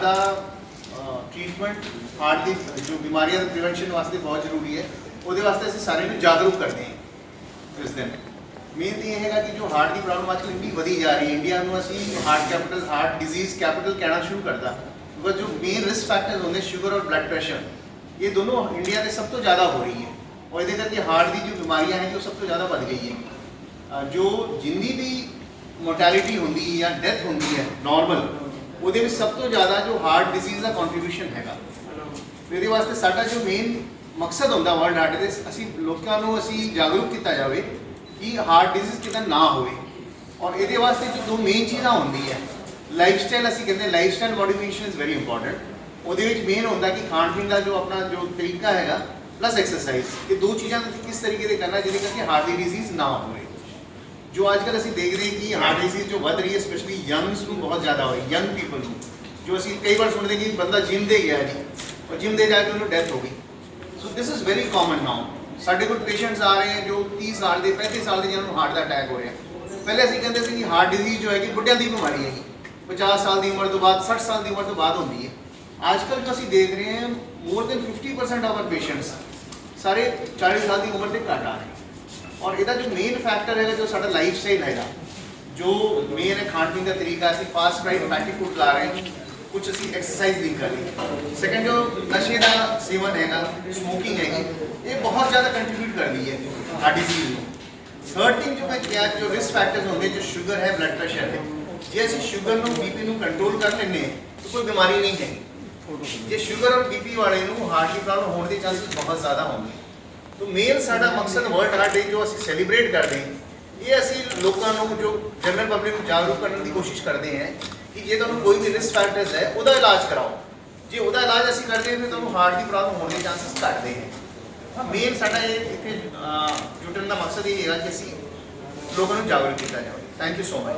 Heart ਦਾ treatment heart ਦੀ, ਜੋ ਬਿਮਾਰੀਆਂ ਦਾ ਪ੍ਰੀਵੈਂਸ਼ਨ ਵਾਸਤੇ ਬਹੁਤ ਜ਼ਰੂਰੀ ਹੈ, ਉਹਦੇ ਵਾਸਤੇ ਅਸੀਂ ਸਾਰਿਆਂ ਨੂੰ ਜਾਗਰੂਕ ਕਰਦੇ ਹਾਂ ਇਸ ਦਿਨ। ਮੇਨ ਇਹ ਹੈਗਾ ਕਿ ਜੋ ਹਾਰਟ ਦੀ ਪ੍ਰੋਬਲਮ ਅੱਜਕੱਲ੍ਹ ਇੰਨੀ ਵਧੀ ਜਾ ਰਹੀ ਹੈ ਇੰਡੀਆ ਨੂੰ ਅਸੀਂ heart capital heart disease capital ਕਹਿਣਾ ਸ਼ੁਰੂ ਕਰਦਾ ਕਿਉਂਕਿ ਜੋ ਮੇਨ ਰਿਸਕ ਫੈਕਟਰਸ ਹੁੰਦੇ ਸ਼ੂਗਰ ਔਰ ਬਲੱਡ ਪ੍ਰੈਸ਼ਰ ਇਹ ਦੋਨੋਂ ਇੰਡੀਆ ਦੇ ਸਭ ਤੋਂ ਜ਼ਿਆਦਾ ਹੋ ਰਹੀ ਹੈ। ਔਰ ਇਹਦੇ ਕਰਕੇ ਹਾਰਟ ਦੀ ਜੋ ਬਿਮਾਰੀਆਂ ਹੈ ਉਹ ਸਭ ਤੋਂ ਜ਼ਿਆਦਾ ਵੱਧ ਗਈ ਹੈ ਜੋ ਜਿੰਨੀ ਵੀ ਮੋਰਟੈਲਿਟੀ ਹੁੰਦੀ ਹੈ ਜਾਂ ਡੈਥ ਹੁੰਦੀ ਹੈ ਨਾਰਮਲ ਉਹਦੇ ਵਿੱਚ ਸਭ ਤੋਂ ਜ਼ਿਆਦਾ ਜੋ ਹਾਰਟ ਡਿਜ਼ੀਜ਼ ਦਾ ਕੰਟਰੀਬਿਊਸ਼ਨ ਹੈਗਾ। ਇਹਦੇ ਵਾਸਤੇ ਸਾਡਾ ਜੋ ਮੇਨ ਮਕਸਦ ਹੁੰਦਾ ਵਰਲਡ ਹਾਰਟ ਦੇ, ਅਸੀਂ ਲੋਕਾਂ ਨੂੰ ਅਸੀਂ ਜਾਗਰੂਕ ਕੀਤਾ ਜਾਵੇ ਕਿ ਹਾਰਟ ਡਿਜ਼ੀਜ਼ ਕਿਦਾਂ ਨਾ ਹੋਵੇ। ਔਰ ਇਹਦੇ ਵਾਸਤੇ ਜੋ ਦੋ ਮੇਨ ਚੀਜ਼ਾਂ ਹੁੰਦੀ ਹੈ ਲਾਈਫ ਸਟਾਈਲ ਅਸੀਂ ਕਹਿੰਦੇ life style modification is very important ਉਹਦੇ ਵਿੱਚ ਮੇਨ ਹੁੰਦਾ ਕਿ ਖਾਣ ਪੀਣ ਦਾ ਜੋ ਆਪਣਾ ਜੋ ਤਰੀਕਾ ਹੈਗਾ ਪਲੱਸ ਐਕਸਰਸਾਈਜ਼ ਇਹ ਦੋ ਚੀਜ਼ਾਂ ਤੁਸੀਂ ਕਿਸ ਤਰੀਕੇ ਦੇ ਕਰਨਾ, ਜਿਹਦੇ ਕਰਕੇ ਹਾਰਟ ਦੀ ਡਿਜ਼ੀਜ਼ ਨਾ ਹੋਵੇ। ਜੋ ਅੱਜ ਕੱਲ੍ਹ ਅਸੀਂ ਦੇਖਦੇ ਹਾਂ ਕਿ ਹਾਰਟ ਡਿਜ਼ੀਜ਼ ਜੋ ਵੱਧ ਰਹੀ ਹੈ ਸਪੈਸ਼ਲੀ ਯੰਗਸ ਨੂੰ ਬਹੁਤ ਜ਼ਿਆਦਾ ਹੋਈ ਯੰਗ ਪੀਪਲ ਨੂੰ ਜੋ ਅਸੀਂ ਕਈ ਵਾਰ ਸੁਣਦੇ ਕਿ ਬੰਦਾ ਜਿਮ ਦੇ ਗਿਆ ਜੀ ਔਰ ਜਿਮ ਦੇ ਜਾ ਕੇ ਉਹਨੂੰ ਡੈਥ ਹੋ ਗਈ so this is very common now ਸਾਡੇ ਕੋਲ ਪੇਸ਼ੈਂਟਸ ਆ ਰਹੇ ਹੈ ਜੋ 30 ਸਾਲ ਦੇ 35 ਸਾਲ ਦੇ ਜਿਹਨਾਂ ਨੂੰ ਹਾਰਟ ਦਾ ਅਟੈਕ ਹੋ ਰਿਹਾ ਪਹਿਲੇ ਅਸੀਂ ਕਹਿੰਦੇ ਸੀ ਕਿ ਹਾਰਟ ਡਿਜ਼ੀਜ਼ ਜੋ ਹੈ ਕਿ ਬੁੱਢਿਆਂ ਦੀ ਬਿਮਾਰੀ ਹੈ 50 ਸਾਲ ਦੀ ਉਮਰ ਤੋਂ ਬਾਅਦ 60 ਸਾਲ ਦੀ ਉਮਰ ਤੋਂ ਬਾਅਦ ਹੁੰਦੀ ਹੈ ਅੱਜ ਕੱਲ੍ਹ ਜੋ ਅਸੀਂ ਦੇਖ ਰਹੇ ਹਾਂ more than 50% of our patients ਸਾਰੇ 40 ਸਾਲ ਦੀ ਉਮਰ ਦੇ ਘੱਟ ਆ ਰਹੇ ਔਰ ਇਹਦਾ ਜੋ ਮੇਨ ਫੈਕਟਰ ਹੈਗਾ, ਜੋ ਸਾਡਾ ਲਾਈਫ ਸਟਾਈਲ ਹੈਗਾ, ਜੋ ਮੇਨ ਹੈ ਖਾਣ ਪੀਣ ਦਾ ਤਰੀਕਾ ਅਸੀਂ ਫਾਸਟ ਫਰਾਈਡ ਫੈਟੀ ਫੂਡ ਲਾ ਰਹੇ ਹਾਂ ਕੁਝ ਅਸੀਂ ਐਕਸਰਸਾਈਜ਼ ਨਹੀਂ ਕਰ ਰਹੇ। ਸੈਕੰਡ ਜੋ ਨਸ਼ੇ ਦਾ ਸੇਵਨ ਹੈਗਾ ਸਮੋਕਿੰਗ ਹੈਗੀ, ਇਹ ਬਹੁਤ ਜ਼ਿਆਦਾ ਕੰਟਰੀਬਿਊਟ ਕਰਦੀ ਹੈ ਹਾਰਟ ਡਿਜ਼ੀਜ਼ ਨੂੰ। ਥਰਡ ਥਿੰਗ ਜੋ ਮੈਂ ਕਿਹਾ, ਜੋ ਰਿਸਕ ਫੈਕਟਰਸ ਹੁੰਦੇ, ਜੋ ਸ਼ੂਗਰ ਹੈ ਬਲੱਡ ਪ੍ਰੈਸ਼ਰ ਹੈ, ਜੇ ਅਸੀਂ ਸ਼ੂਗਰ ਨੂੰ ਬੀਪੀ ਨੂੰ ਕੰਟਰੋਲ ਕਰ ਲੈਂਦੇ ਹਾਂ, ਤਾਂ ਕੋਈ ਬਿਮਾਰੀ ਨਹੀਂ ਹੈ। ਜੇ ਸ਼ੂਗਰ ਔਰ ਬੀਪੀ ਵਾਲੇ ਨੂੰ ਹਾਰਟ ਦੀ ਪ੍ਰੋਬਲਮ ਹੋਣ ਦੇ ਚਾਂਸਸ ਬਹੁਤ ਜ਼ਿਆਦਾ ਹੋਣਗੇ ਤੋ ਮੇਨ ਸਾਡਾ ਮਕਸਦ ਵਰਲਡ ਹਾਰਟ ਡੇ ਜੋ ਅਸੀਂ ਸੈਲੀਬ੍ਰੇਟ ਕਰਦੇ ਹਾਂ ਇਹ ਅਸੀਂ ਲੋਕਾਂ ਨੂੰ ਜੋ ਜਨਰਲ ਪਬਲਿਕ ਨੂੰ ਜਾਗਰੂਕ ਕਰਨ ਦੀ ਕੋਸ਼ਿਸ਼ ਕਰਦੇ ਹਾਂ ਕਿ ਜੇ ਤੁਹਾਨੂੰ ਕੋਈ ਵੀ ਰਿਸਕ ਫੈਕਟਰਸ ਹੈ ਉਹਦਾ ਇਲਾਜ ਕਰਾਓ। ਜੇ ਉਹਦਾ ਇਲਾਜ ਅਸੀਂ ਕਰਦੇ ਹਾਂ ਤਾਂ ਤੁਹਾਨੂੰ ਹਾਰਟ ਦੀ ਪ੍ਰੋਬਲਮ ਹੋਣ ਦੇ ਚਾਂਸਸ ਘਟਦੇ ਹੈ ਮੇਨ ਸਾਡਾ ਇਹ ਇੱਥੇ ਅਹ, ਜੁਟਣ ਦਾ ਮਕਸਦ ਇਹ ਹੈਗਾ ਕਿ ਅਸੀਂ ਲੋਕਾਂ ਨੂੰ ਜਾਗਰੂਕ ਕੀਤਾ ਜਾਵੇ। Thank you so much